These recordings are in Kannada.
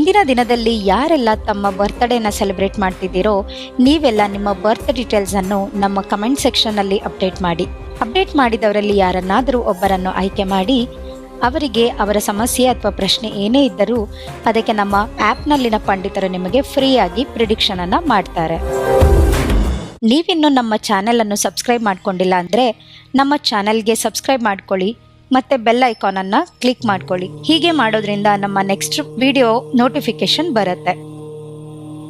ಇಂದಿನ ದಿನದಲ್ಲಿ ಯಾರೆಲ್ಲ ತಮ್ಮ ಬರ್ತ್ಡೇನ ಸೆಲೆಬ್ರೇಟ್ ಮಾಡ್ತಿದ್ದೀರೋ ನೀವೆಲ್ಲ ನಿಮ್ಮ ಬರ್ತ್ ಡೀಟೇಲ್ಸ್ ಅನ್ನು ನಮ್ಮ ಕಮೆಂಟ್ ಸೆಕ್ಷನ್ ಅಲ್ಲಿ ಅಪ್ಡೇಟ್ ಮಾಡಿ. ಅಪ್ಡೇಟ್ ಮಾಡಿದವರಲ್ಲಿ ಯಾರನ್ನಾದರೂ ಒಬ್ಬರನ್ನು ಆಯ್ಕೆ ಮಾಡಿ, ಅವರಿಗೆ ಅವರ ಸಮಸ್ಯೆ ಅಥವಾ ಪ್ರಶ್ನೆ ಏನೇ ಇದ್ದರೂ ಅದಕ್ಕೆ ನಮ್ಮ ಆ್ಯಪ್ನಲ್ಲಿನ ಪಂಡಿತರು ನಿಮಗೆ ಫ್ರೀಯಾಗಿ ಪ್ರಿಡಿಕ್ಷನ್ ಅನ್ನು ಮಾಡ್ತಾರೆ. ನೀವಿನ್ನು ನಮ್ಮ ಚಾನೆಲ್ ಅನ್ನು ಸಬ್ಸ್ಕ್ರೈಬ್ ಮಾಡ್ಕೊಂಡಿಲ್ಲ ಅಂದರೆ ನಮ್ಮ ಚಾನೆಲ್ಗೆ ಸಬ್ಸ್ಕ್ರೈಬ್ ಮಾಡ್ಕೊಳ್ಳಿ. ಮತ್ತೆ ಬೆಲ್ ಐಕಾನ್ ಅನ್ನ ಕ್ಲಿಕ್ ಮಾಡ್ಕೊಳ್ಳಿ. ಹೀಗೆ ಮಾಡೋದ್ರಿಂದ ನಮ್ಮ ನೆಕ್ಸ್ಟ್ ವಿಡಿಯೋ ನೋಟಿಫಿಕೇಶನ್ ಬರುತ್ತೆ.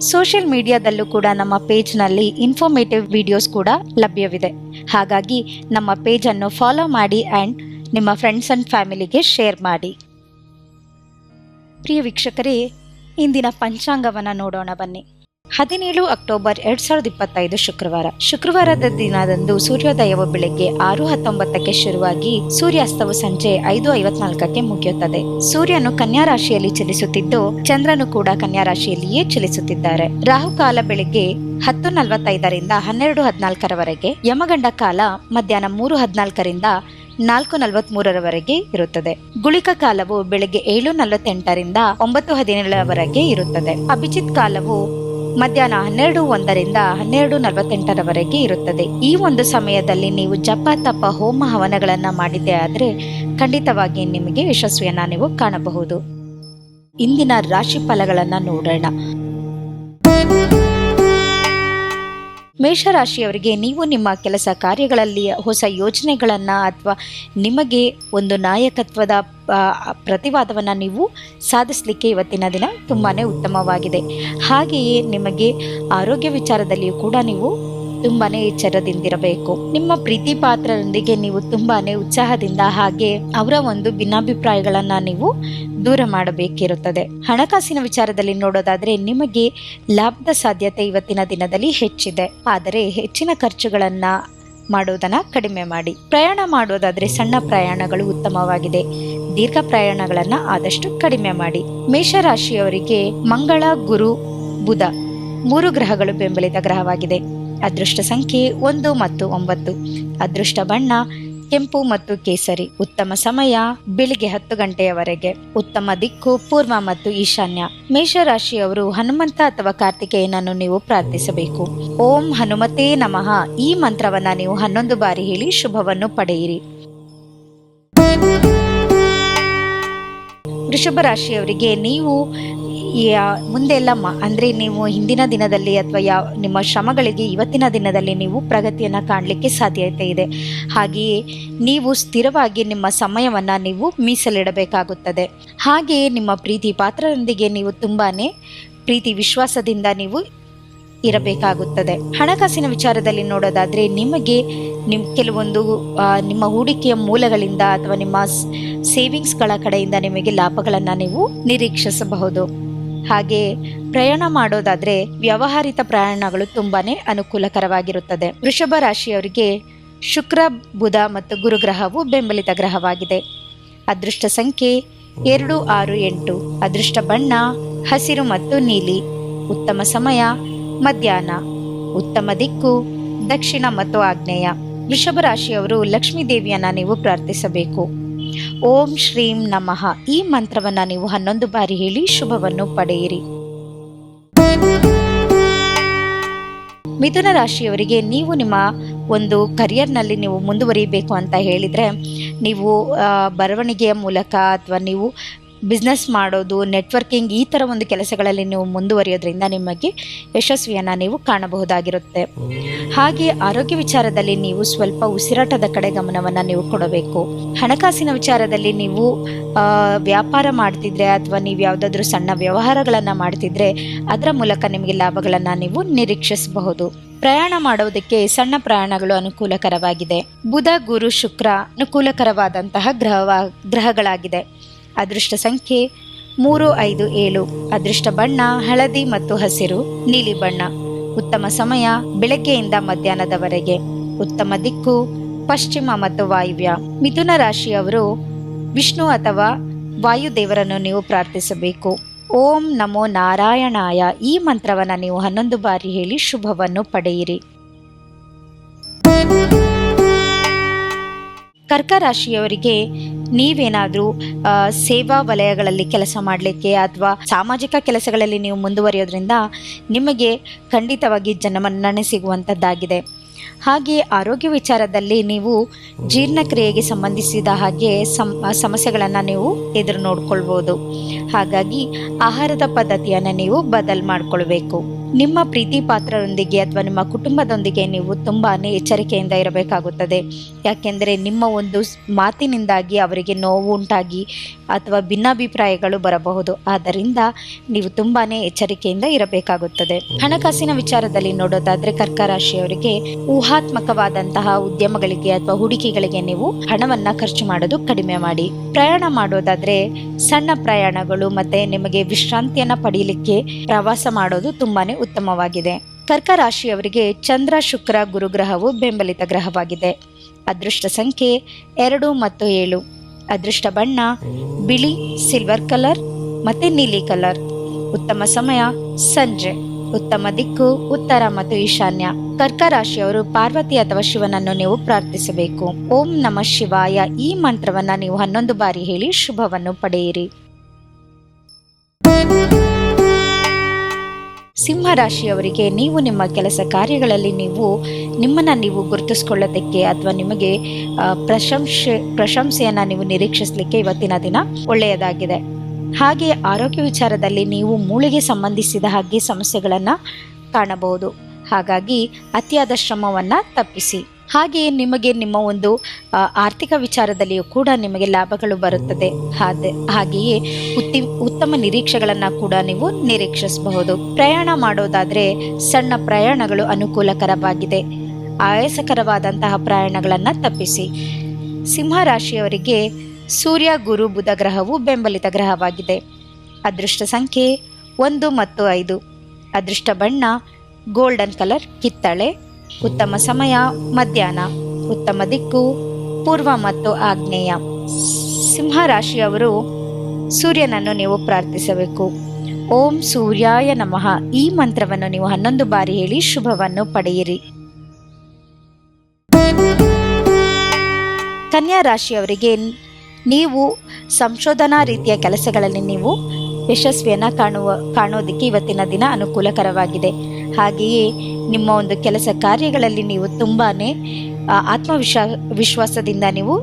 ಸೋಷಿಯಲ್ ಮೀಡಿಯಾದಲ್ಲೂ ಕೂಡ ನಮ್ಮ ಪೇಜ್ನಲ್ಲಿ ಇನ್ಫಾರ್ಮೇಟಿವ್ ವಿಡಿಯೋಸ್ ಕೂಡ ಲಭ್ಯವಿದೆ. ಹಾಗಾಗಿ ನಮ್ಮ ಪೇಜನ್ನು ಫಾಲೋ ಮಾಡಿ ಆ್ಯಂಡ್ ನಿಮ್ಮ ಫ್ರೆಂಡ್ಸ್ ಆ್ಯಂಡ್ ಫ್ಯಾಮಿಲಿಗೆ ಶೇರ್ ಮಾಡಿ. ಪ್ರಿಯ ವೀಕ್ಷಕರೇ, ಇಂದಿನ ಪಂಚಾಂಗವನ್ನು ನೋಡೋಣ ಬನ್ನಿ. ಹದಿನೇಳು ಅಕ್ಟೋಬರ್ ಎರಡ್ ಸಾವಿರದ ಇಪ್ಪತ್ತೈದು ಶುಕ್ರವಾರ. ಶುಕ್ರವಾರದ ದಿನದಂದು ಸೂರ್ಯೋದಯವು ಬೆಳಗ್ಗೆ ಆರು ಹತ್ತೊಂಬತ್ತಕ್ಕೆ ಶುರುವಾಗಿ ಸೂರ್ಯಾಸ್ತವು ಸಂಜೆ ಐದು ಐವತ್ನಾಲ್ಕಕ್ಕೆ ಮುಗಿಯುತ್ತದೆ. ಸೂರ್ಯನು ಕನ್ಯಾ ರಾಶಿಯಲ್ಲಿ ಚಲಿಸುತ್ತಿದ್ದು, ಚಂದ್ರನು ಕೂಡ ಕನ್ಯಾ ರಾಶಿಯಲ್ಲಿಯೇ ಚಲಿಸುತ್ತಿದ್ದಾರೆ. ರಾಹುಕಾಲ ಬೆಳಗ್ಗೆ ಹತ್ತು ನಲವತ್ತೈದರಿಂದ ಹನ್ನೆರಡು ಹದಿನಾಲ್ಕರವರೆಗೆ, ಯಮಗಂಡ ಕಾಲ ಮಧ್ಯಾಹ್ನ ಮೂರು ಹದಿನಾಲ್ಕರಿಂದ ನಾಲ್ಕು ನಲವತ್ಮೂರರವರೆಗೆ ಇರುತ್ತದೆ. ಗುಳಿಕ ಕಾಲವು ಬೆಳಗ್ಗೆ ಏಳು ನಲವತ್ತೆಂಟರಿಂದ ಒಂಬತ್ತು ಹದಿನೇಳರವರೆಗೆ ಇರುತ್ತದೆ. ಅಭಿಜಿತ್ ಕಾಲವು ಮಧ್ಯಾಹ್ನ ಹನ್ನೆರಡು ಒಂದರಿಂದ ಹನ್ನೆರಡು ನಲವತ್ತೆಂಟರವರೆಗೆ ಇರುತ್ತದೆ. ಈ ಒಂದು ಸಮಯದಲ್ಲಿ ನೀವು ಜಪ, ತಪ, ಹೋಮ ಹವನಗಳನ್ನ ಮಾಡಿದ್ದೇ ಆದ್ರೆ ಖಂಡಿತವಾಗಿ ನಿಮಗೆ ಯಶಸ್ವಿಯನ್ನ ನೀವು ಕಾಣಬಹುದು. ಇಂದಿನ ರಾಶಿ ಫಲಗಳನ್ನ ನೋಡೋಣ. ಮೇಷರಾಶಿಯವರಿಗೆ ನೀವು ನಿಮ್ಮ ಕೆಲಸ ಕಾರ್ಯಗಳಲ್ಲಿ ಹೊಸ ಯೋಜನೆಗಳನ್ನು ಅಥವಾ ನಿಮಗೆ ಒಂದು ನಾಯಕತ್ವದ ಪ್ರತಿವಾದವನ್ನು ನೀವು ಸಾಧಿಸಲಿಕ್ಕೆ ಇವತ್ತಿನ ದಿನ ತುಂಬಾ ಉತ್ತಮವಾಗಿದೆ. ಹಾಗೆಯೇ ನಿಮಗೆ ಆರೋಗ್ಯ ವಿಚಾರದಲ್ಲಿಯೂ ಕೂಡ ನೀವು ತುಂಬಾನೇ ಎಚ್ಚರದಿಂದಿರಬೇಕು. ನಿಮ್ಮ ಪ್ರೀತಿ ಪಾತ್ರರೊಂದಿಗೆ ನೀವು ತುಂಬಾನೇ ಉತ್ಸಾಹದಿಂದ ಹಾಗೆ ಅವರ ಒಂದು ಭಿನ್ನಾಭಿಪ್ರಾಯಗಳನ್ನ ನೀವು ದೂರ ಮಾಡಬೇಕಿರುತ್ತದೆ. ಹಣಕಾಸಿನ ವಿಚಾರದಲ್ಲಿ ನೋಡೋದಾದ್ರೆ ನಿಮಗೆ ಲಾಭದ ಸಾಧ್ಯತೆ ಇವತ್ತಿನ ದಿನದಲ್ಲಿ ಹೆಚ್ಚಿದೆ. ಆದರೆ ಹೆಚ್ಚಿನ ಖರ್ಚುಗಳನ್ನ ಮಾಡೋದನ್ನ ಕಡಿಮೆ ಮಾಡಿ. ಪ್ರಯಾಣ ಮಾಡೋದಾದ್ರೆ ಸಣ್ಣ ಪ್ರಯಾಣಗಳು ಉತ್ತಮವಾಗಿದೆ. ದೀರ್ಘ ಪ್ರಯಾಣಗಳನ್ನ ಆದಷ್ಟು ಕಡಿಮೆ ಮಾಡಿ. ಮೇಷರಾಶಿಯವರಿಗೆ ಮಂಗಳ, ಗುರು, ಬುಧ ಮೂರು ಗ್ರಹಗಳು ಬೆಂಬಲಿತ ಗ್ರಹವಾಗಿದೆ. ಅದೃಷ್ಟ ಸಂಖ್ಯೆ ಒಂದು ಮತ್ತು ಒಂಬತ್ತು. ಅದೃಷ್ಟ ಬಣ್ಣ, ಕೆಂಪು ಮತ್ತು ಕೇಸರಿ. ಉತ್ತಮ ಸಮಯ, ಬೆಳಿಗ್ಗೆ ಹತ್ತು ಗಂಟೆಯವರೆಗೆ. ಉತ್ತಮ ದಿಕ್ಕು, ಪೂರ್ವ ಮತ್ತು ಈಶಾನ್ಯ. ಮೇಷರಾಶಿಯವರು ಹನುಮಂತ ಅಥವಾ ಕಾರ್ತಿಕೇಯನನ್ನು ನೀವು ಪ್ರಾರ್ಥಿಸಬೇಕು. ಓಂ ಹನುಮತೇ ನಮಃ. ಈ ಮಂತ್ರವನ್ನ ನೀವು ಹನ್ನೊಂದು ಬಾರಿ ಹೇಳಿ ಶುಭವನ್ನು ಪಡೆಯಿರಿ. ವೃಷಭ ರಾಶಿಯವರಿಗೆ ನೀವು ಮುಂದೆಲ್ಲ ಮ, ಅಂದರೆ ನೀವು ಹಿಂದಿನ ದಿನದಲ್ಲಿ ಅಥವಾ ಯಾವ, ನಿಮ್ಮ ಶ್ರಮಗಳಿಗೆ ಇವತ್ತಿನ ದಿನದಲ್ಲಿ ನೀವು ಪ್ರಗತಿಯನ್ನು ಕಾಣಲಿಕ್ಕೆ ಸಾಧ್ಯತೆ ಇದೆ. ಹಾಗೆಯೇ ನೀವು ಸ್ಥಿರವಾಗಿ ನಿಮ್ಮ ಸಮಯವನ್ನು ನೀವು ಮೀಸಲಿಡಬೇಕಾಗುತ್ತದೆ. ಹಾಗೆಯೇ ನಿಮ್ಮ ಪ್ರೀತಿ ಪಾತ್ರರೊಂದಿಗೆ ನೀವು ತುಂಬಾ ಪ್ರೀತಿ ವಿಶ್ವಾಸದಿಂದ ನೀವು ಇರಬೇಕಾಗುತ್ತದೆ. ಹಣಕಾಸಿನ ವಿಚಾರದಲ್ಲಿ ನೋಡೋದಾದ್ರೆ ನಿಮಗೆ ನಿಮ್, ಕೆಲವೊಂದು ನಿಮ್ಮ ಹೂಡಿಕೆಯ ಮೂಲಗಳಿಂದ ಅಥವಾ ನಿಮ್ಮ ಸೇವಿಂಗ್ಸ್ಗಳ ಕಡೆಯಿಂದ ನಿಮಗೆ ಲಾಭಗಳನ್ನು ನೀವು ನಿರೀಕ್ಷಿಸಬಹುದು. ಹಾಗೆ ಪ್ರಯಾಣ ಮಾಡೋದಾದ್ರೆ ವ್ಯವಹಾರಿತ ಪ್ರಯಾಣಗಳು ತುಂಬಾನೇ ಅನುಕೂಲಕರವಾಗಿರುತ್ತದೆ. ವೃಷಭ ರಾಶಿಯವರಿಗೆ ಶುಕ್ರ, ಬುಧ ಮತ್ತು ಗುರುಗ್ರಹವು ಬೆಂಬಲಿತ ಗ್ರಹವಾಗಿದೆ. ಅದೃಷ್ಟ ಸಂಖ್ಯೆ ಎರಡು, ಆರು, ಎಂಟು. ಅದೃಷ್ಟ ಬಣ್ಣ, ಹಸಿರು ಮತ್ತು ನೀಲಿ. ಉತ್ತಮ ಸಮಯ, ಮಧ್ಯಾಹ್ನ. ಉತ್ತಮ ದಿಕ್ಕು, ದಕ್ಷಿಣ ಮತ್ತು ಆಗ್ನೇಯ. ವೃಷಭ ರಾಶಿಯವರು ಲಕ್ಷ್ಮೀ ದೇವಿಯನ್ನ ನೀವು ಪ್ರಾರ್ಥಿಸಬೇಕು. ಓಂ ಶ್ರೀಂ ನಮಃ. ಈ ಮಂತ್ರವನ್ನ ನೀವು ಹನ್ನೊಂದು ಬಾರಿ ಹೇಳಿ ಶುಭವನ್ನು ಪಡೆಯಿರಿ. ಮಿಥುನ ರಾಶಿಯವರಿಗೆ ನೀವು ನಿಮ್ಮ ಒಂದು ಕರಿಯರ್ನಲ್ಲಿ ನೀವು ಮುಂದುವರಿಬೇಕು ಅಂತ ಹೇಳಿದರೆ, ನೀವು ಬರವಣಿಗೆಯ ಮೂಲಕ ಅಥವಾ ನೀವು ಬಿಸ್ನೆಸ್ ಮಾಡೋದು ನೆಟ್ವರ್ಕಿಂಗ್ ಈ ಥರ ಒಂದು ಕೆಲಸಗಳಲ್ಲಿ ನೀವು ಮುಂದುವರಿಯೋದ್ರಿಂದ ನಿಮಗೆ ಯಶಸ್ವಿಯನ್ನು ನೀವು ಕಾಣಬಹುದಾಗಿರುತ್ತೆ. ಹಾಗೆ ಆರೋಗ್ಯ ವಿಚಾರದಲ್ಲಿ ನೀವು ಸ್ವಲ್ಪ ಉಸಿರಾಟದ ಕಡೆ ಗಮನವನ್ನು ನೀವು ಕೊಡಬೇಕು. ಹಣಕಾಸಿನ ವಿಚಾರದಲ್ಲಿ ನೀವು ವ್ಯಾಪಾರ ಮಾಡ್ತಿದ್ರೆ ಅಥವಾ ನೀವು ಯಾವುದಾದ್ರೂ ಸಣ್ಣ ವ್ಯವಹಾರಗಳನ್ನು ಮಾಡ್ತಿದ್ರೆ ಅದರ ಮೂಲಕ ನಿಮಗೆ ಲಾಭಗಳನ್ನು ನೀವು ನಿರೀಕ್ಷಿಸಬಹುದು. ಪ್ರಯಾಣ ಮಾಡೋದಕ್ಕೆ ಸಣ್ಣ ಪ್ರಯಾಣಗಳು ಅನುಕೂಲಕರವಾಗಿದೆ. ಬುಧ, ಗುರು, ಶುಕ್ರ ಅನುಕೂಲಕರವಾದಂತಹ ಗ್ರಹವ, ಗ್ರಹಗಳಾಗಿದೆ. ಅದೃಷ್ಟ ಸಂಖ್ಯೆ ಮೂರು, ಐದು, ಏಳು, ಅದೃಷ್ಟ ಬಣ್ಣ, ಹಳದಿ ಮತ್ತು ಹಸಿರು, ನೀಲಿ ಬಣ್ಣ. ಉತ್ತಮ ಸಮಯ, ಬೆಳಗ್ಗೆಯಿಂದ ಮಧ್ಯಾಹ್ನದವರೆಗೆ. ಉತ್ತಮ ದಿಕ್ಕು, ಪಶ್ಚಿಮ ಮತ್ತು ವಾಯುವ್ಯ. ಮಿಥುನ ರಾಶಿಯವರು ವಿಷ್ಣು ಅಥವಾ ವಾಯುದೇವರನ್ನು ನೀವು ಪ್ರಾರ್ಥಿಸಬೇಕು. ಓಂ ನಮೋ ನಾರಾಯಣಾಯ. ಈ ಮಂತ್ರವನ್ನು ನೀವು ಹನ್ನೊಂದು ಬಾರಿ ಹೇಳಿ ಶುಭವನ್ನು ಪಡೆಯಿರಿ. ಕರ್ಕ ರಾಶಿಯವರಿಗೆ ನೀವೇನಾದರೂ ಸೇವಾ ವಲಯಗಳಲ್ಲಿ ಕೆಲಸ ಮಾಡಲಿಕ್ಕೆ ಅಥವಾ ಸಾಮಾಜಿಕ ಕೆಲಸಗಳಲ್ಲಿ ನೀವು ಮುಂದುವರಿಯೋದ್ರಿಂದ ನಿಮಗೆ ಖಂಡಿತವಾಗಿ ಜನಮನ್ನಣೆ ಸಿಗುವಂಥದ್ದಾಗಿದೆ. ಹಾಗೆ ಆರೋಗ್ಯ ವಿಚಾರದಲ್ಲಿ ನೀವು ಜೀರ್ಣಕ್ರಿಯೆಗೆ ಸಂಬಂಧಿಸಿದ ಹಾಗೆ ಸಮ್ ಸಮಸ್ಯೆಗಳನ್ನು ನೀವು ಎದುರು ನೋಡ್ಕೊಳ್ಬೋದು. ಹಾಗಾಗಿ ಆಹಾರದ ಪದ್ಧತಿಯನ್ನು ನೀವು ಬದಲು ಮಾಡಿಕೊಳ್ಬೇಕು. ನಿಮ್ಮ ಪ್ರೀತಿ ಪಾತ್ರರೊಂದಿಗೆ ಅಥವಾ ನಿಮ್ಮ ಕುಟುಂಬದೊಂದಿಗೆ ನೀವು ತುಂಬಾ ಎಚ್ಚರಿಕೆಯಿಂದ ಇರಬೇಕಾಗುತ್ತದೆ. ಯಾಕೆಂದರೆ ನಿಮ್ಮ ಒಂದು ಮಾತಿನಿಂದಾಗಿ ಅವರಿಗೆ ನೋವು ಉಂಟಾಗಿ ಅಥವಾ ಭಿನ್ನಾಭಿಪ್ರಾಯಗಳು ಬರಬಹುದು. ಆದ್ದರಿಂದ ನೀವು ತುಂಬಾ ಎಚ್ಚರಿಕೆಯಿಂದ ಇರಬೇಕಾಗುತ್ತದೆ. ಹಣಕಾಸಿನ ವಿಚಾರದಲ್ಲಿ ನೋಡೋದಾದ್ರೆ ರಾಶಿಯವರಿಗೆ ಊಹಾತ್ಮಕವಾದಂತಹ ಉದ್ಯಮಗಳಿಗೆ ಅಥವಾ ಹೂಡಿಕೆಗಳಿಗೆ ನೀವು ಹಣವನ್ನ ಖರ್ಚು ಮಾಡೋದು ಕಡಿಮೆ ಮಾಡಿ. ಪ್ರಯಾಣ ಮಾಡೋದಾದ್ರೆ ಸಣ್ಣ ಪ್ರಯಾಣಗಳು ಮತ್ತೆ ನಿಮಗೆ ವಿಶ್ರಾಂತಿಯನ್ನ ಪಡೆಯಲಿಕ್ಕೆ ಪ್ರವಾಸ ಮಾಡೋದು ತುಂಬಾನೇ ಉತ್ತಮವಾಗಿದೆ. ಕರ್ಕ ರಾಶಿಯವರಿಗೆ ಚಂದ್ರ, ಶುಕ್ರ, ಗುರುಗ್ರಹವು ಬೆಂಬಲಿತ ಗ್ರಹವಾಗಿದೆ. ಅದೃಷ್ಟ ಸಂಖ್ಯೆ ಎರಡು ಮತ್ತು ಏಳು. ಅದೃಷ್ಟ ಬಣ್ಣ, ಬಿಳಿ, ಸಿಲ್ವರ್ ಕಲರ್ ಮತ್ತು ನೀಲಿ ಕಲರ್. ಉತ್ತಮ ಸಮಯ ಸಂಜೆ. ಉತ್ತಮ ದಿಕ್ಕು, ಉತ್ತರ ಮತ್ತು ಈಶಾನ್ಯ. ಕರ್ಕ ರಾಶಿಯವರು ಪಾರ್ವತಿ ಅಥವಾ ಶಿವನನ್ನು ನೀವು ಪ್ರಾರ್ಥಿಸಬೇಕು. ಓಂ ನಮ ಶಿವಾಯ. ಈ ಮಂತ್ರವನ್ನ ನೀವು ಹನ್ನೊಂದು ಬಾರಿ ಹೇಳಿ ಶುಭವನ್ನು ಪಡೆಯಿರಿ. ಸಿಂಹ ರಾಶಿಯವರಿಗೆ ನೀವು ನಿಮ್ಮ ಕೆಲಸ ಕಾರ್ಯಗಳಲ್ಲಿ ನೀವು, ನಿಮ್ಮನ್ನು ನೀವು ಗುರುತಿಸ್ಕೊಳ್ಳೋದಕ್ಕೆ ಅಥವಾ ನಿಮಗೆ ಪ್ರಶಂಸೆ, ಪ್ರಶಂಸೆಯನ್ನು ನೀವು ನಿರೀಕ್ಷಿಸಲಿಕ್ಕೆ ಇವತ್ತಿನ ದಿನ ಒಳ್ಳೆಯದಾಗಿದೆ. ಹಾಗೆ ಆರೋಗ್ಯ ವಿಚಾರದಲ್ಲಿ ನೀವು ಮೂಳೆಗೆ ಸಂಬಂಧಿಸಿದ ಹಾಗೆ ಸಮಸ್ಯೆಗಳನ್ನು ಕಾಣಬಹುದು. ಹಾಗಾಗಿ ಅತಿಯಾದ ಶ್ರಮವನ್ನು ತಪ್ಪಿಸಿ. ಹಾಗೆಯೇ ನಿಮಗೆ ನಿಮ್ಮ ಒಂದು ಆರ್ಥಿಕ ವಿಚಾರದಲ್ಲಿಯೂ ಕೂಡ ನಿಮಗೆ ಲಾಭಗಳು ಬರುತ್ತದೆ. ಹಾಗೆಯೇ ಉತ್ತಿ, ಉತ್ತಮ ನಿರೀಕ್ಷೆಗಳನ್ನು ಕೂಡ ನೀವು ನಿರೀಕ್ಷಿಸಬಹುದು. ಪ್ರಯಾಣ ಮಾಡೋದಾದರೆ ಸಣ್ಣ ಪ್ರಯಾಣಗಳು ಅನುಕೂಲಕರವಾಗಿದೆ. ಆಯಾಸಕರವಾದಂತಹ ಪ್ರಯಾಣಗಳನ್ನು ತಪ್ಪಿಸಿ. ಸಿಂಹರಾಶಿಯವರಿಗೆ ಸೂರ್ಯ, ಗುರು, ಬುಧ ಗ್ರಹವು ಬೆಂಬಲಿತ ಗ್ರಹವಾಗಿದೆ. ಅದೃಷ್ಟ ಸಂಖ್ಯೆ ಒಂದು ಮತ್ತು ಐದು. ಅದೃಷ್ಟ ಬಣ್ಣ, ಗೋಲ್ಡನ್ ಕಲರ್, ಕಿತ್ತಳೆ ಉತ್ತಮ ಸಮಯ, ಮಧ್ಯಾಹ್ನ. ಉತ್ತಮ ದಿಕ್ಕು, ಪೂರ್ವ ಮತ್ತು ಆಗ್ನೇಯ ಸಿಂಹ ರಾಶಿಯವರು ಸೂರ್ಯನನ್ನು ನೀವು ಪ್ರಾರ್ಥಿಸಬೇಕು. ಓಂ ಸೂರ್ಯಾಯ ನಮಃ. ಈ ಮಂತ್ರವನ್ನು ನೀವು ಹನ್ನೊಂದು ಬಾರಿ ಹೇಳಿ ಶುಭವನ್ನು ಪಡೆಯಿರಿ. ಕನ್ಯಾ ರಾಶಿಯವರಿಗೆ ನೀವು ಸಂಶೋಧನಾ ರೀತಿಯ ಕೆಲಸಗಳಲ್ಲಿ ನೀವು ಯಶಸ್ವಿಯನ್ನು ಕಾಣುವ, ಕಾಣೋದಕ್ಕೆ ಇವತ್ತಿನ ದಿನ ಅನುಕೂಲಕರವಾಗಿದೆ. ಹಾಗೆಯೇ ನಿಮ್ಮ ಒಂದು ಕೆಲಸ ಕಾರ್ಯಗಳಲ್ಲಿ ನೀವು ತುಂಬಾ ಆತ್ಮವಿಶ್ವಾ ವಿಶ್ವಾಸದಿಂದ ನೀವು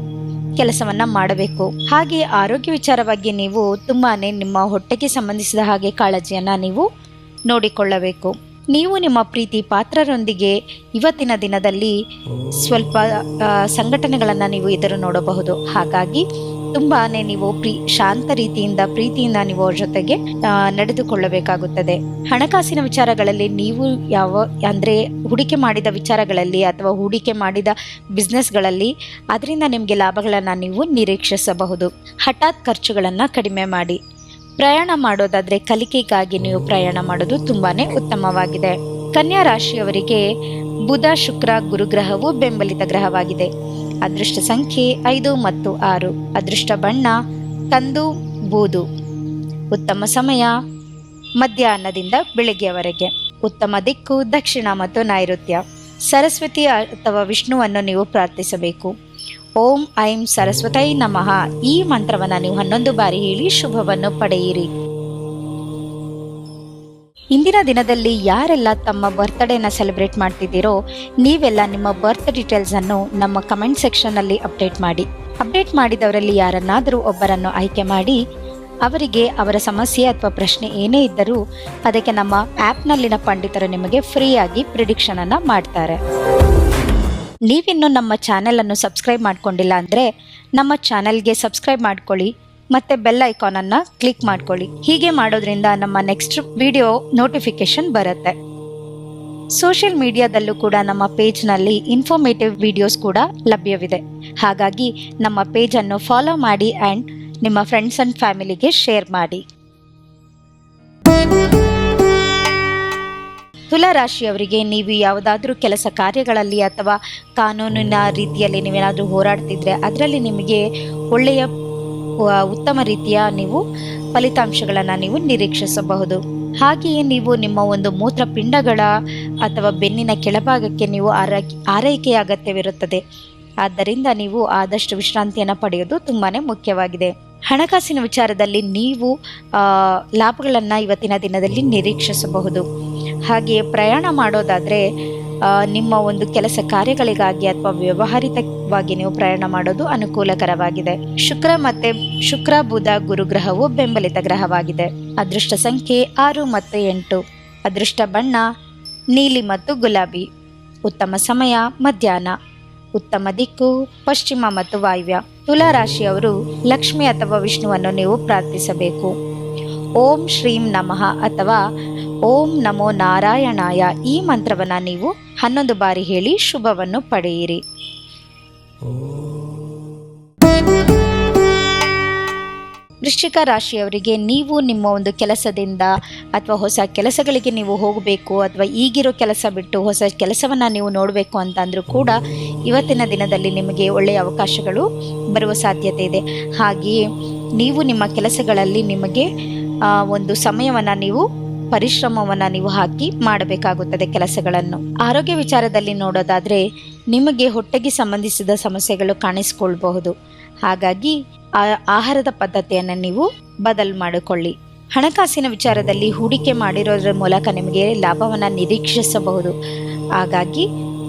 ಕೆಲಸವನ್ನ ಮಾಡಬೇಕು. ಹಾಗೆ ಆರೋಗ್ಯ ವಿಚಾರವಾಗಿ ನೀವು ತುಂಬಾ ನಿಮ್ಮ ಹೊಟ್ಟೆಗೆ ಸಂಬಂಧಿಸಿದ ಹಾಗೆ ಕಾಳಜಿಯನ್ನು ನೀವು ನೋಡಿಕೊಳ್ಳಬೇಕು. ನೀವು ನಿಮ್ಮ ಪ್ರೀತಿ ಪಾತ್ರರೊಂದಿಗೆ ಇವತ್ತಿನ ದಿನದಲ್ಲಿ ಸ್ವಲ್ಪ ಸಂಘಟನೆಗಳನ್ನು ನೀವು ಎದುರು ನೋಡಬಹುದು. ಹಾಗಾಗಿ ತುಂಬಾನೇ ನೀವು ಪ್ರೀ, ಶಾಂತ ರೀತಿಯಿಂದ, ಪ್ರೀತಿಯಿಂದ ನೀವು ಅವ್ರ ಜೊತೆಗೆ ನಡೆದುಕೊಳ್ಳಬೇಕಾಗುತ್ತದೆ. ಹಣಕಾಸಿನ ವಿಚಾರಗಳಲ್ಲಿ ನೀವು ಯಾವ, ಅಂದ್ರೆ ಹೂಡಿಕೆ ಮಾಡಿದ ವಿಚಾರಗಳಲ್ಲಿ ಅಥವಾ ಹೂಡಿಕೆ ಮಾಡಿದ ಬಿಸ್ನೆಸ್ಗಳಲ್ಲಿ ಅದರಿಂದ ನಿಮಗೆ ಲಾಭಗಳನ್ನು ನೀವು ನಿರೀಕ್ಷಿಸಬಹುದು. ಹಠಾತ್ ಖರ್ಚುಗಳನ್ನು ಕಡಿಮೆ ಮಾಡಿ. ಪ್ರಯಾಣ ಮಾಡೋದಾದ್ರೆ ಕಲಿಕೆಗಾಗಿ ನೀವು ಪ್ರಯಾಣ ಮಾಡೋದು ತುಂಬಾನೇ ಉತ್ತಮವಾಗಿದೆ. ಕನ್ಯಾ ರಾಶಿಯವರಿಗೆ ಬುಧ, ಶುಕ್ರ, ಗುರುಗ್ರಹವು ಬೆಂಬಲಿತ ಗ್ರಹವಾಗಿದೆ. ಅದೃಷ್ಟ ಸಂಖ್ಯೆ ಐದು ಮತ್ತು ಆರು. ಅದೃಷ್ಟ ಬಣ್ಣ, ಕಂದು, ಬೂದು. ಉತ್ತಮ ಸಮಯ, ಮಧ್ಯಾಹ್ನದಿಂದ ಬೆಳಗ್ಗೆಯವರೆಗೆ ಉತ್ತಮ ದಿಕ್ಕು, ದಕ್ಷಿಣ ಮತ್ತು ನೈಋತ್ಯ. ಸರಸ್ವತಿ ಅಥವಾ ವಿಷ್ಣುವನ್ನು ನೀವು ಪ್ರಾರ್ಥಿಸಬೇಕು. ಓಂ ಐಂ ಸರಸ್ವತೈ ನಮಃ. ಈ ಮಂತ್ರವನ್ನು ನೀವು ಹನ್ನೊಂದು ಬಾರಿ ಹೇಳಿ ಶುಭವನ್ನು ಪಡೆಯಿರಿ. ಇಂದಿನ ದಿನದಲ್ಲಿ ಯಾರೆಲ್ಲ ತಮ್ಮ ಬರ್ತ್ಡೇನ ಸೆಲೆಬ್ರೇಟ್ ಮಾಡ್ತಿದ್ದೀರೋ ನೀವೆಲ್ಲ ನಿಮ್ಮ ಬರ್ತ್ ಡೀಟೇಲ್ಸ್ ಅನ್ನು ನಮ್ಮ ಕಮೆಂಟ್ ಸೆಕ್ಷನ್ ಅಲ್ಲಿ ಅಪ್ಡೇಟ್ ಮಾಡಿ. ಅಪ್ಡೇಟ್ ಮಾಡಿದವರಲ್ಲಿ ಯಾರನ್ನಾದರೂ ಒಬ್ಬರನ್ನು ಆಯ್ಕೆ ಮಾಡಿ, ಅವರಿಗೆ ಅವರ ಸಮಸ್ಯೆ ಅಥವಾ ಪ್ರಶ್ನೆ ಏನೇ ಇದ್ದರೂ ಅದಕ್ಕೆ ನಮ್ಮ ಆ್ಯಪ್ನಲ್ಲಿನ ಪಂಡಿತರು ನಿಮಗೆ ಫ್ರೀಯಾಗಿ ಪ್ರಿಡಿಕ್ಷನ್ ಅನ್ನು ಮಾಡ್ತಾರೆ. ನೀವಿನ್ನು ನಮ್ಮ ಚಾನೆಲ್ ಅನ್ನು ಸಬ್ಸ್ಕ್ರೈಬ್ ಮಾಡ್ಕೊಂಡಿಲ್ಲ ಅಂದರೆ ನಮ್ಮ ಚಾನೆಲ್ಗೆ ಸಬ್ಸ್ಕ್ರೈಬ್ ಮಾಡ್ಕೊಳ್ಳಿ. ಮತ್ತೆ ಬೆಲ್ ಐಕಾನನ್ನು ಕ್ಲಿಕ್ ಮಾಡ್ಕೊಳ್ಳಿ. ಹೀಗೆ ಮಾಡೋದ್ರಿಂದ ನಮ್ಮ ನೆಕ್ಸ್ಟ್ ವಿಡಿಯೋ ನೋಟಿಫಿಕೇಶನ್ ಬರುತ್ತೆ. ಸೋಷಿಯಲ್ ಮೀಡಿಯಾದಲ್ಲೂ ಕೂಡ ನಮ್ಮ ಪೇಜ್ನಲ್ಲಿ ಇನ್ಫಾರ್ಮೇಟಿವ್ ವಿಡಿಯೋಸ್ ಕೂಡ ಲಭ್ಯವಿದೆ. ಹಾಗಾಗಿ ನಮ್ಮ ಪೇಜನ್ನು ಫಾಲೋ ಮಾಡಿ ಆ್ಯಂಡ್ ನಿಮ್ಮ ಫ್ರೆಂಡ್ಸ್ ಅಂಡ್ ಫ್ಯಾಮಿಲಿಗೆ ಶೇರ್ ಮಾಡಿ. ತುಲಾ ರಾಶಿಯವರಿಗೆ ನೀವು ಯಾವುದಾದ್ರೂ ಕೆಲಸ ಕಾರ್ಯಗಳಲ್ಲಿ ಅಥವಾ ಕಾನೂನಿನ ರೀತಿಯಲ್ಲಿ ನೀವೇನಾದರೂ ಹೋರಾಡ್ತಿದ್ರೆ, ಅದರಲ್ಲಿ ನಿಮಗೆ ಒಳ್ಳೆಯ ಉತ್ತಮ ರೀತಿಯ ನೀವು ಫಲಿತಾಂಶಗಳನ್ನು ನೀವು ನಿರೀಕ್ಷಿಸಬಹುದು. ಹಾಗೆಯೇ ನೀವು ನಿಮ್ಮ ಒಂದು ಮೂತ್ರಪಿಂಡಗಳ ಅಥವಾ ಬೆನ್ನಿನ ಕೆಳಭಾಗಕ್ಕೆ ನೀವು ಆರೈಕೆ ಆರೈಕೆಯ ಅಗತ್ಯವಿರುತ್ತದೆ. ಆದ್ದರಿಂದ ನೀವು ಆದಷ್ಟು ವಿಶ್ರಾಂತಿಯನ್ನು ಪಡೆಯೋದು ತುಂಬಾ ಮುಖ್ಯವಾಗಿದೆ. ಹಣಕಾಸಿನ ವಿಚಾರದಲ್ಲಿ ನೀವು ಲಾಭಗಳನ್ನು ಇವತ್ತಿನ ದಿನದಲ್ಲಿ ನಿರೀಕ್ಷಿಸಬಹುದು. ಹಾಗೆಯೇ ಪ್ರಯಾಣ ಮಾಡೋದಾದರೆ ನಿಮ್ಮ ಒಂದು ಕೆಲಸ ಕಾರ್ಯಗಳಿಗಾಗಿ ಅಥವಾ ವ್ಯವಹಾರಿತವಾಗಿ ನೀವು ಪ್ರಯಾಣ ಮಾಡೋದು ಅನುಕೂಲಕರವಾಗಿದೆ. ಶುಕ್ರ ಮತ್ತೆ ಶುಕ್ರ, ಬುಧ, ಗುರುಗ್ರಹವು ಬೆಂಬಲಿತ ಗ್ರಹವಾಗಿದೆ. ಅದೃಷ್ಟ ಸಂಖ್ಯೆ ಆರು ಮತ್ತು ಎಂಟು. ಅದೃಷ್ಟ ಬಣ್ಣ, ನೀಲಿ ಮತ್ತು ಗುಲಾಬಿ. ಉತ್ತಮ ಸಮಯ, ಮಧ್ಯಾಹ್ನ. ಉತ್ತಮ ದಿಕ್ಕು, ಪಶ್ಚಿಮ ಮತ್ತು ವಾಯುವ್ಯ. ತುಲಾ ರಾಶಿಯವರು ಲಕ್ಷ್ಮಿ ಅಥವಾ ವಿಷ್ಣುವನ್ನು ನೀವು ಪ್ರಾರ್ಥಿಸಬೇಕು. ಓಂ ಶ್ರೀಂ ನಮಃ ಅಥವಾ ಓಂ ನಮೋ ನಾರಾಯಣಾಯ ಈ ಮಂತ್ರವನ್ನು ನೀವು ಹನ್ನೊಂದು ಬಾರಿ ಹೇಳಿ ಶುಭವನ್ನು ಪಡೆಯಿರಿ. ವೃಶ್ಚಿಕ ರಾಶಿಯವರಿಗೆ ನೀವು ನಿಮ್ಮ ಒಂದು ಕೆಲಸದಿಂದ ಅಥವಾ ಹೊಸ ಕೆಲಸಗಳಿಗೆ ನೀವು ಹೋಗಬೇಕು ಅಥವಾ ಈಗಿರೋ ಕೆಲಸ ಬಿಟ್ಟು ಹೊಸ ಕೆಲಸವನ್ನು ನೀವು ನೋಡಬೇಕು ಅಂತಂದರೂ ಕೂಡ ಇವತ್ತಿನ ದಿನದಲ್ಲಿ ನಿಮಗೆ ಒಳ್ಳೆಯ ಅವಕಾಶಗಳು ಬರುವ ಸಾಧ್ಯತೆ ಇದೆ. ಹಾಗೆಯೇ ನೀವು ನಿಮ್ಮ ಕೆಲಸಗಳಲ್ಲಿ ನಿಮಗೆ ಒಂದು ಸಮಯವನ್ನು ನೀವು ಪರಿಶ್ರಮವನ್ನು ನೀವು ಹಾಕಿ ಮಾಡಬೇಕಾಗುತ್ತದೆ ಕೆಲಸಗಳನ್ನು. ಆರೋಗ್ಯ ವಿಚಾರದಲ್ಲಿ ನೋಡೋದಾದರೆ ನಿಮಗೆ ಹೊಟ್ಟೆಗೆ ಸಂಬಂಧಿಸಿದ ಸಮಸ್ಯೆಗಳು ಕಾಣಿಸಿಕೊಳ್ಬಹುದು. ಹಾಗಾಗಿ ಆಹಾರದ ಪದ್ಧತಿಯನ್ನು ನೀವು ಬದಲು ಮಾಡಿಕೊಳ್ಳಿ. ಹಣಕಾಸಿನ ವಿಚಾರದಲ್ಲಿ ಹೂಡಿಕೆ ಮಾಡಿರೋದ್ರ ಮೂಲಕ ನಿಮಗೆ ಲಾಭವನ್ನು ನಿರೀಕ್ಷಿಸಬಹುದು. ಹಾಗಾಗಿ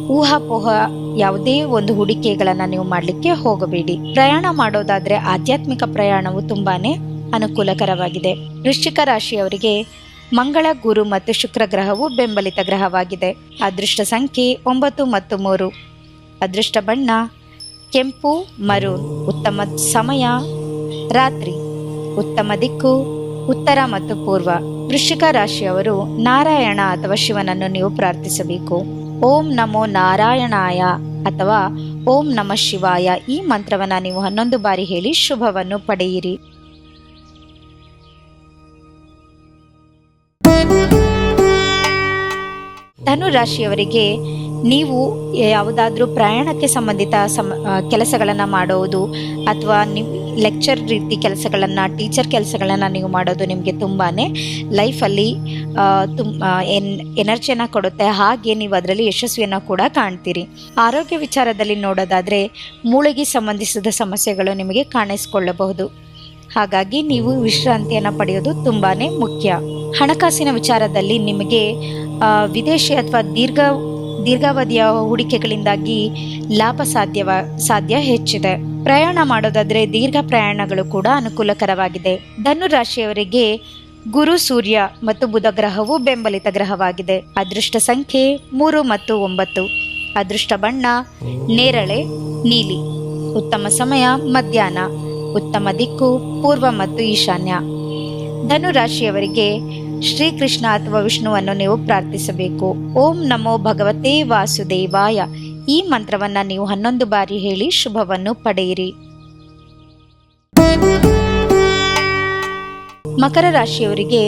ಊಹಾಪೋಹ ಯಾವುದೇ ಒಂದು ಹೂಡಿಕೆಗಳನ್ನು ನೀವು ಮಾಡಲಿಕ್ಕೆ ಹೋಗಬೇಡಿ. ಪ್ರಯಾಣ ಮಾಡೋದಾದ್ರೆ ಆಧ್ಯಾತ್ಮಿಕ ಪ್ರಯಾಣವು ತುಂಬಾನೇ ಅನುಕೂಲಕರವಾಗಿದೆ. ವೃಶ್ಚಿಕ ರಾಶಿಯವರಿಗೆ ಮಂಗಳ, ಗುರು ಮತ್ತು ಶುಕ್ರ ಗ್ರಹವು ಬೆಂಬಲಿತ ಗ್ರಹವಾಗಿದೆ. ಅದೃಷ್ಟ ಸಂಖ್ಯೆ ಒಂಬತ್ತು ಮತ್ತು ಮೂರು. ಅದೃಷ್ಟ ಬಣ್ಣ, ಕೆಂಪು, ಮರು, ಉತ್ತಮ ಸಮಯ, ರಾತ್ರಿ. ಉತ್ತಮ ದಿಕ್ಕು, ಉತ್ತರ ಮತ್ತು ಪೂರ್ವ. ವೃಶ್ಚಿಕ ರಾಶಿಯವರು ನಾರಾಯಣ ಅಥವಾ ಶಿವನನ್ನು ನೀವು ಪ್ರಾರ್ಥಿಸಬೇಕು. ಓಂ ನಮೋ ನಾರಾಯಣಾಯ ಅಥವಾ ಓಂ ನಮ ಶಿವಾಯ ಈ ಮಂತ್ರವನ್ನು ನೀವು ಹನ್ನೊಂದು ಬಾರಿ ಹೇಳಿ ಶುಭವನ್ನು ಪಡೆಯಿರಿ. ಧನು ರಾಶಿಯವರಿಗೆ ನೀವು ಯಾವುದಾದ್ರೂ ಪ್ರಯಾಣಕ್ಕೆ ಸಂಬಂಧಿತ ಸಮ ಕೆಲಸಗಳನ್ನು ಮಾಡೋದು ಅಥವಾ ನಿಮ್ಮ ಲೆಕ್ಚರ್ ರೀತಿ ಕೆಲಸಗಳನ್ನು ಟೀಚರ್ ಕೆಲಸಗಳನ್ನು ನೀವು ಮಾಡೋದು ನಿಮಗೆ ತುಂಬಾ ಲೈಫಲ್ಲಿ ತುಮ್ ಎನ್ ಎನರ್ಜಿಯನ್ನು ಕೊಡುತ್ತೆ. ಹಾಗೆ ನೀವು ಅದರಲ್ಲಿ ಯಶಸ್ವಿಯನ್ನು ಕೂಡ ಕಾಣ್ತೀರಿ. ಆರೋಗ್ಯ ವಿಚಾರದಲ್ಲಿ ನೋಡೋದಾದರೆ ಮೂಳೆಗೆ ಸಂಬಂಧಿಸಿದ ಸಮಸ್ಯೆಗಳು ನಿಮಗೆ ಕಾಣಿಸಿಕೊಳ್ಳಬಹುದು. ಹಾಗಾಗಿ ನೀವು ವಿಶ್ರಾಂತಿಯನ್ನು ಪಡೆಯೋದು ತುಂಬಾ ಮುಖ್ಯ. ಹಣಕಾಸಿನ ವಿಚಾರದಲ್ಲಿ ನಿಮಗೆ ವಿದೇಶಿ ಅಥವಾ ದೀರ್ಘ, ದೀರ್ಘಾವಧಿಯ ಹೂಡಿಕೆಗಳಿಂದಾಗಿ ಲಾಭ ಸಾಧ್ಯವ, ಸಾಧ್ಯ ಹೆಚ್ಚಿದೆ. ಪ್ರಯಾಣ ಮಾಡೋದಾದರೆ ದೀರ್ಘ ಪ್ರಯಾಣಗಳು ಕೂಡ ಅನುಕೂಲಕರವಾಗಿದೆ. ಧನು ರಾಶಿಯವರಿಗೆ ಗುರು ಸೂರ್ಯ ಮತ್ತು ಬುಧ ಗ್ರಹವು ಬೆಂಬಲಿತ ಗ್ರಹವಾಗಿದೆ. ಅದೃಷ್ಟ ಸಂಖ್ಯೆ ಮೂರು ಮತ್ತು ಒಂಬತ್ತು. ಅದೃಷ್ಟ ಬಣ್ಣ, ನೇರಳೆ, ನೀಲಿ. ಉತ್ತಮ ಸಮಯ ಮಧ್ಯಾಹ್ನ. ಉತ್ತಮ ದಿಕ್ಕು, ಪೂರ್ವ ಮತ್ತು ಈಶಾನ್ಯ. ಧನು ರಾಶಿಯವರಿಗೆ ಶ್ರೀಕೃಷ್ಣ ಅಥವಾ ವಿಷ್ಣುವನ್ನು ನೀವು ಪ್ರಾರ್ಥಿಸಬೇಕು. ಓಂ ನಮೋ ಭಗವತೆ ವಾಸುದೇವಾಯ. ಈ ಮಂತ್ರವನ್ನು ನೀವು ಹನ್ನೊಂದು ಬಾರಿ ಹೇಳಿ ಶುಭವನ್ನು ಪಡೆಯಿರಿ. ಮಕರ ರಾಶಿಯವರಿಗೆ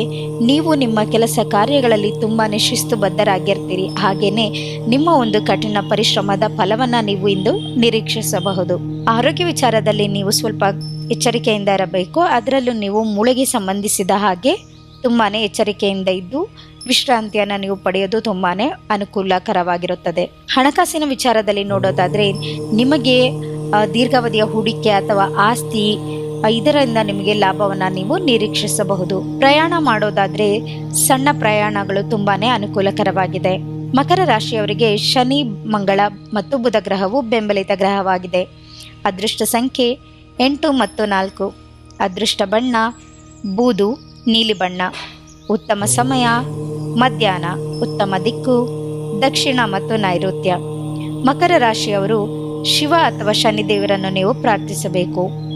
ನೀವು ನಿಮ್ಮ ಕೆಲಸ ಕಾರ್ಯಗಳಲ್ಲಿ ತುಂಬಾ ಶಿಸ್ತುಬದ್ಧರಾಗಿರ್ತೀರಿ. ಹಾಗೇನೆ ನಿಮ್ಮ ಒಂದು ಕಠಿಣ ಪರಿಶ್ರಮದ ಫಲವನ್ನ ನೀವು ಇಂದು ನಿರೀಕ್ಷಿಸಬಹುದು. ಆರೋಗ್ಯ ವಿಚಾರದಲ್ಲಿ ನೀವು ಸ್ವಲ್ಪ ಎಚ್ಚರಿಕೆಯಿಂದ ಇರಬೇಕು. ಅದರಲ್ಲೂ ನೀವು ಮೂಳೆಗೆ ಸಂಬಂಧಿಸಿದ ಹಾಗೆ ತುಂಬಾ ಎಚ್ಚರಿಕೆಯಿಂದ ಇದ್ದು ವಿಶ್ರಾಂತಿಯನ್ನು ನೀವು ಪಡೆಯೋದು ತುಂಬಾ ಅನುಕೂಲಕರವಾಗಿರುತ್ತದೆ. ಹಣಕಾಸಿನ ವಿಚಾರದಲ್ಲಿ ನೋಡೋದಾದರೆ ನಿಮಗೆ ದೀರ್ಘಾವಧಿಯ ಹೂಡಿಕೆ ಅಥವಾ ಆಸ್ತಿ ಇದರಿಂದ ನಿಮಗೆ ಲಾಭವನ್ನು ನೀವು ನಿರೀಕ್ಷಿಸಬಹುದು. ಪ್ರಯಾಣ ಮಾಡೋದಾದ್ರೆ ಸಣ್ಣ ಪ್ರಯಾಣಗಳು ತುಂಬಾನೇ ಅನುಕೂಲಕರವಾಗಿದೆ. ಮಕರ ರಾಶಿಯವರಿಗೆ ಶನಿ, ಮಂಗಳ ಮತ್ತು ಬುಧ ಗ್ರಹವು ಬೆಂಬಲಿತ ಗ್ರಹವಾಗಿದೆ. ಅದೃಷ್ಟ ಸಂಖ್ಯೆ ಎಂಟು ಮತ್ತು ನಾಲ್ಕು. ಅದೃಷ್ಟ ಬಣ್ಣ, ಬೂದು, ನೀಲಿ ಬಣ್ಣ. ಉತ್ತಮ ಸಮಯ, ಮಧ್ಯಾಹ್ನ, ಉತ್ತಮ ದಿಕ್ಕು, ದಕ್ಷಿಣ ಮತ್ತು ನೈಋತ್ಯ. ಮಕರ ರಾಶಿಯವರು ಶಿವ ಅಥವಾ ಶನಿದೇವರನ್ನು ನೀವು ಪ್ರಾರ್ಥಿಸಬೇಕು.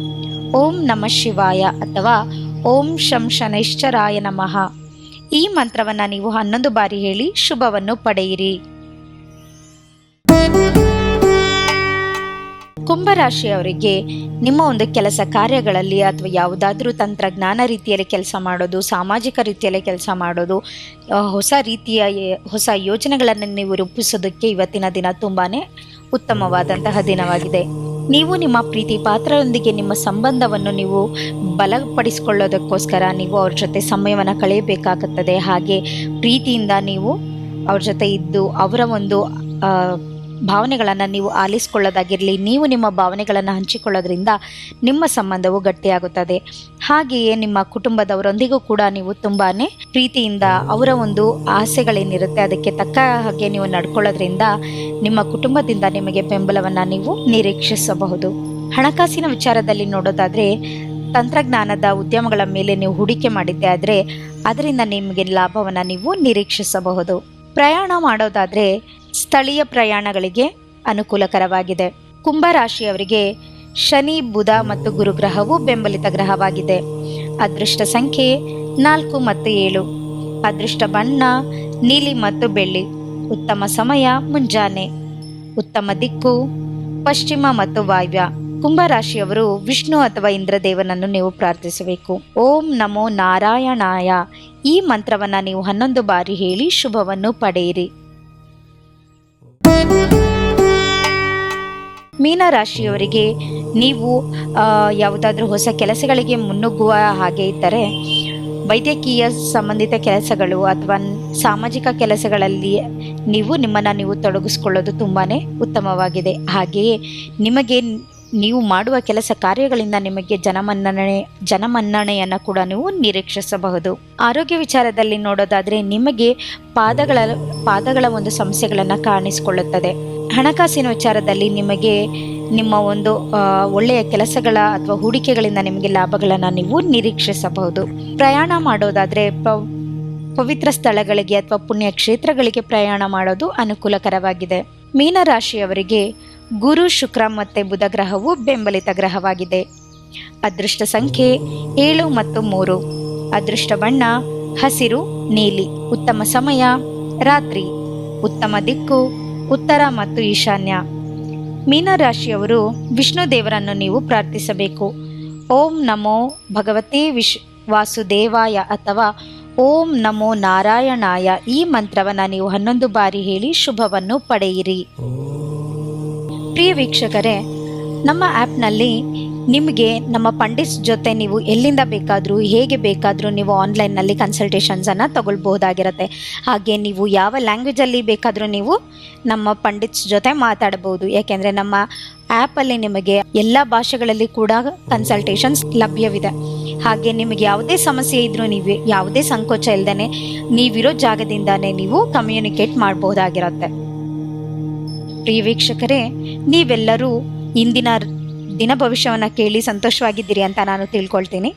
ಓಂ ನಮ ಶಿವಾಯ ಅಥವಾ ಓಂ ಶಂ ಶನೈಶ್ಚರಾಯ ನಮಃ. ಈ ಮಂತ್ರವನ್ನು ನೀವು ಹನ್ನೊಂದು ಬಾರಿ ಹೇಳಿ ಶುಭವನ್ನು ಪಡೆಯಿರಿ. ಕುಂಭರಾಶಿಯವರಿಗೆ ನಿಮ್ಮ ಒಂದು ಕೆಲಸ ಕಾರ್ಯಗಳಲ್ಲಿ ಅಥವಾ ಯಾವುದಾದ್ರೂ ತಂತ್ರಜ್ಞಾನ ರೀತಿಯಲ್ಲಿ ಕೆಲಸ ಮಾಡೋದು, ಸಾಮಾಜಿಕ ರೀತಿಯಲ್ಲಿ ಕೆಲಸ ಮಾಡೋದು ಹೊಸ ರೀತಿಯ ಹೊಸ ಯೋಜನೆಗಳನ್ನು ನೀವು ರೂಪಿಸೋದಕ್ಕೆ ಇವತ್ತಿನ ದಿನ ತುಂಬಾ ಉತ್ತಮವಾದಂತಹ ದಿನವಾಗಿದೆ. ನೀವು ನಿಮ್ಮ ಪ್ರೀತಿ ಪಾತ್ರರೊಂದಿಗೆ ನಿಮ್ಮ ಸಂಬಂಧವನ್ನು ನೀವು ಬಲಪಡಿಸಿಕೊಳ್ಳೋದಕ್ಕೋಸ್ಕರ ನೀವು ಅವ್ರ ಜೊತೆ ಸಮಯವನ್ನು ಕಳೆಯಬೇಕಾಗುತ್ತದೆ. ಹಾಗೆ ಪ್ರೀತಿಯಿಂದ ನೀವು ಅವ್ರ ಜೊತೆ ಇದ್ದು ಅವರ ಒಂದು ಭಾವನೆಗಳನ್ನು ನೀವು ಆಲಿಸ್ಕೊಳ್ಳೋದಾಗಿರಲಿ, ನೀವು ನಿಮ್ಮ ಭಾವನೆಗಳನ್ನು ಹಂಚಿಕೊಳ್ಳೋದ್ರಿಂದ ನಿಮ್ಮ ಸಂಬಂಧವು ಗಟ್ಟಿಯಾಗುತ್ತದೆ. ಹಾಗೆಯೇ ನಿಮ್ಮ ಕುಟುಂಬದವರೊಂದಿಗೂ ಕೂಡ ನೀವು ತುಂಬಾ ಪ್ರೀತಿಯಿಂದ ಅವರ ಒಂದು ಆಸೆಗಳೇನಿರುತ್ತೆ, ಅದಕ್ಕೆ ತಕ್ಕ ಹಾಗೆ ನೀವು ನಡ್ಕೊಳ್ಳೋದ್ರಿಂದ ನಿಮ್ಮ ಕುಟುಂಬದಿಂದ ನಿಮಗೆ ಬೆಂಬಲವನ್ನು ನೀವು ನಿರೀಕ್ಷಿಸಬಹುದು. ಹಣಕಾಸಿನ ವಿಚಾರದಲ್ಲಿ ನೋಡೋದಾದರೆ, ತಂತ್ರಜ್ಞಾನದ ಉದ್ಯಮಗಳ ಮೇಲೆ ನೀವು ಹೂಡಿಕೆ ಮಾಡಿದ್ದೆ ಆದರೆ, ಅದರಿಂದ ನಿಮಗೆ ಲಾಭವನ್ನು ನೀವು ನಿರೀಕ್ಷಿಸಬಹುದು. ಪ್ರಯಾಣ ಮಾಡೋದಾದರೆ ಸ್ಥಳೀಯ ಪ್ರಯಾಣಗಳಿಗೆ ಅನುಕೂಲಕರವಾಗಿದೆ. ಕುಂಭರಾಶಿಯವರಿಗೆ ಶನಿ, ಬುಧ ಮತ್ತು ಗುರುಗ್ರಹವು ಬೆಂಬಲಿತ ಗ್ರಹವಾಗಿದೆ. ಅದೃಷ್ಟ ಸಂಖ್ಯೆ ನಾಲ್ಕು ಮತ್ತು ಏಳು. ಅದೃಷ್ಟ ಬಣ್ಣ, ನೀಲಿ ಮತ್ತು ಬೆಳ್ಳಿ. ಉತ್ತಮ ಸಮಯ ಮುಂಜಾನೆ. ಉತ್ತಮ ದಿಕ್ಕು, ಪಶ್ಚಿಮ ಮತ್ತು ವಾಯವ್ಯ. ಕುಂಭರಾಶಿಯವರು ವಿಷ್ಣು ಅಥವಾ ಇಂದ್ರದೇವನನ್ನು ನೀವು ಪ್ರಾರ್ಥಿಸಬೇಕು. ಓಂ ನಮೋ ನಾರಾಯಣಾಯ. ಈ ಮಂತ್ರವನ್ನ ನೀವು ಹನ್ನೊಂದು ಬಾರಿ ಹೇಳಿ ಶುಭವನ್ನು ಪಡೆಯಿರಿ. ಮೀನರಾಶಿಯವರಿಗೆ ನೀವು ಆ, ಯಾವುದಾದ್ರೂ ಹೊಸ ಕೆಲಸಗಳಿಗೆ ಮುನ್ನುಗ್ಗುವ ಹಾಗೆ ಇದ್ದರೆ ವೈದ್ಯಕೀಯ ಸಂಬಂಧಿತ ಕೆಲಸಗಳು ಅಥವಾ ಸಾಮಾಜಿಕ ಕೆಲಸಗಳಲ್ಲಿ ನೀವು ನಿಮ್ಮನ್ನು ನೀವು ತೊಡಗಿಸ್ಕೊಳ್ಳೋದು ತುಂಬಾ ಉತ್ತಮವಾಗಿದೆ. ಹಾಗೆಯೇ ನಿಮಗೆ ನೀವು ಮಾಡುವ ಕೆಲಸ ಕಾರ್ಯಗಳಿಂದ ನಿಮಗೆ ಜನಮನ್ನಣೆ ಜನಮನ್ನಣೆಯನ್ನು ಕೂಡ ನೀವು ನಿರೀಕ್ಷಿಸಬಹುದು. ಆರೋಗ್ಯ ವಿಚಾರದಲ್ಲಿ ನೋಡೋದಾದರೆ ನಿಮಗೆ ಪಾದಗಳ ಪಾದಗಳ ಒಂದು ಸಮಸ್ಯೆಗಳನ್ನು ಕಾಣಿಸಿಕೊಳ್ಳುತ್ತದೆ. ಹಣಕಾಸಿನ ವಿಚಾರದಲ್ಲಿ ನಿಮಗೆ ನಿಮ್ಮ ಒಂದು ಒಳ್ಳೆಯ ಕೆಲಸಗಳ ಅಥವಾ ಹೂಡಿಕೆಗಳಿಂದ ನಿಮಗೆ ಲಾಭಗಳನ್ನು ನೀವು ನಿರೀಕ್ಷಿಸಬಹುದು. ಪ್ರಯಾಣ ಮಾಡೋದಾದರೆ ಪವಿತ್ರ ಸ್ಥಳಗಳಿಗೆ ಅಥವಾ ಪುಣ್ಯ ಕ್ಷೇತ್ರಗಳಿಗೆ ಪ್ರಯಾಣ ಮಾಡೋದು ಅನುಕೂಲಕರವಾಗಿದೆ. ಮೀನರಾಶಿಯವರಿಗೆ ಗುರು, ಶುಕ್ರ ಮತ್ತು ಬುಧ ಗ್ರಹವು ಬೆಂಬಲಿತ ಗ್ರಹವಾಗಿದೆ. ಅದೃಷ್ಟ ಸಂಖ್ಯೆ ಏಳು ಮತ್ತು ಮೂರು. ಅದೃಷ್ಟ ಬಣ್ಣ, ಹಸಿರು, ನೀಲಿ. ಉತ್ತಮ ಸಮಯ, ರಾತ್ರಿ. ಉತ್ತಮ ದಿಕ್ಕು ಉತ್ತರ ಮತ್ತು ಈಶಾನ್ಯ. ಮೀನರಾಶಿಯವರು ವಿಷ್ಣು ದೇವರನ್ನು ನೀವು ಪ್ರಾರ್ಥಿಸಬೇಕು. ಓಂ ನಮೋ ಭಗವತೆ ವಿಶ್ ವಾಸುದೇವಾಯ ಅಥವಾ ಓಂ ನಮೋ ನಾರಾಯಣಾಯ ಈ ಮಂತ್ರವನ್ನು ನೀವು ಹನ್ನೊಂದು ಬಾರಿ ಹೇಳಿ ಶುಭವನ್ನು ಪಡೆಯಿರಿ. ಪ್ರಿಯ ವೀಕ್ಷಕರೇ, ನಮ್ಮ ಆ್ಯಪ್ನಲ್ಲಿ ನಿಮಗೆ ನಮ್ಮ ಪಂಡಿತ್ಸ್ ಜೊತೆ ನೀವು ಎಲ್ಲಿಂದ ಬೇಕಾದರೂ, ಹೇಗೆ ಬೇಕಾದರೂ ನೀವು ಆನ್ಲೈನ್ನಲ್ಲಿ ಕನ್ಸಲ್ಟೇಷನ್ಸನ್ನು ತಗೊಳ್ಬಹುದಾಗಿರುತ್ತೆ. ಹಾಗೆ ನೀವು ಯಾವ ಲ್ಯಾಂಗ್ವೇಜಲ್ಲಿ ಬೇಕಾದರೂ ನೀವು ನಮ್ಮ ಪಂಡಿತ್ಸ್ ಜೊತೆ ಮಾತಾಡಬಹುದು. ಯಾಕೆಂದರೆ ನಮ್ಮ ಆ್ಯಪಲ್ಲಿ ನಿಮಗೆ ಎಲ್ಲ ಭಾಷೆಗಳಲ್ಲಿ ಕೂಡ ಕನ್ಸಲ್ಟೇಷನ್ಸ್ ಲಭ್ಯವಿದೆ. ಹಾಗೆ ನಿಮಗೆ ಯಾವುದೇ ಸಮಸ್ಯೆ ಇದ್ದರೂ ನೀವು, ಯಾವುದೇ ಸಂಕೋಚ ಇಲ್ಲದೇ ನೀವಿರೋ ಜಾಗದಿಂದಲೇ ನೀವು ಕಮ್ಯುನಿಕೇಟ್ ಮಾಡಬಹುದಾಗಿರುತ್ತೆ. ಪ್ರಿಯ ವೀಕ್ಷಕರೇ, ನೀವೆಲ್ಲರೂ ಇಂದಿನ ದಿನ ಭವಿಷ್ಯವನ್ನು ಕೇಳಿ ಸಂತೋಷವಾಗಿದ್ದೀರಿ ಅಂತ ನಾನು ತಿಳ್ಕೊಳ್ತೀನಿ.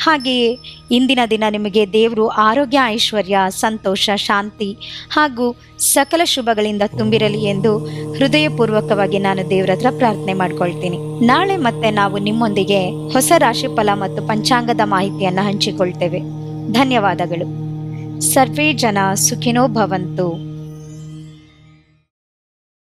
ಹಾಗೆಯೇ ಇಂದಿನ ದಿನ ನಿಮಗೆ ದೇವರು ಆರೋಗ್ಯ, ಐಶ್ವರ್ಯ, ಸಂತೋಷ, ಶಾಂತಿ ಹಾಗೂ ಸಕಲ ಶುಭಗಳಿಂದ ತುಂಬಿರಲಿ ಎಂದು ಹೃದಯಪೂರ್ವಕವಾಗಿ ನಾನು ದೇವರ ಹತ್ರ ಪ್ರಾರ್ಥನೆ ಮಾಡ್ಕೊಳ್ತೀನಿ. ನಾಳೆ ಮತ್ತೆ ನಾವು ನಿಮ್ಮೊಂದಿಗೆ ಹೊಸ ರಾಶಿಫಲ ಮತ್ತು ಪಂಚಾಂಗದ ಮಾಹಿತಿಯನ್ನು ಹಂಚಿಕೊಳ್ತೇವೆ. ಧನ್ಯವಾದಗಳು. ಸರ್ವೇ ಜನ ಸುಖಿನೋ ಭವಂತು.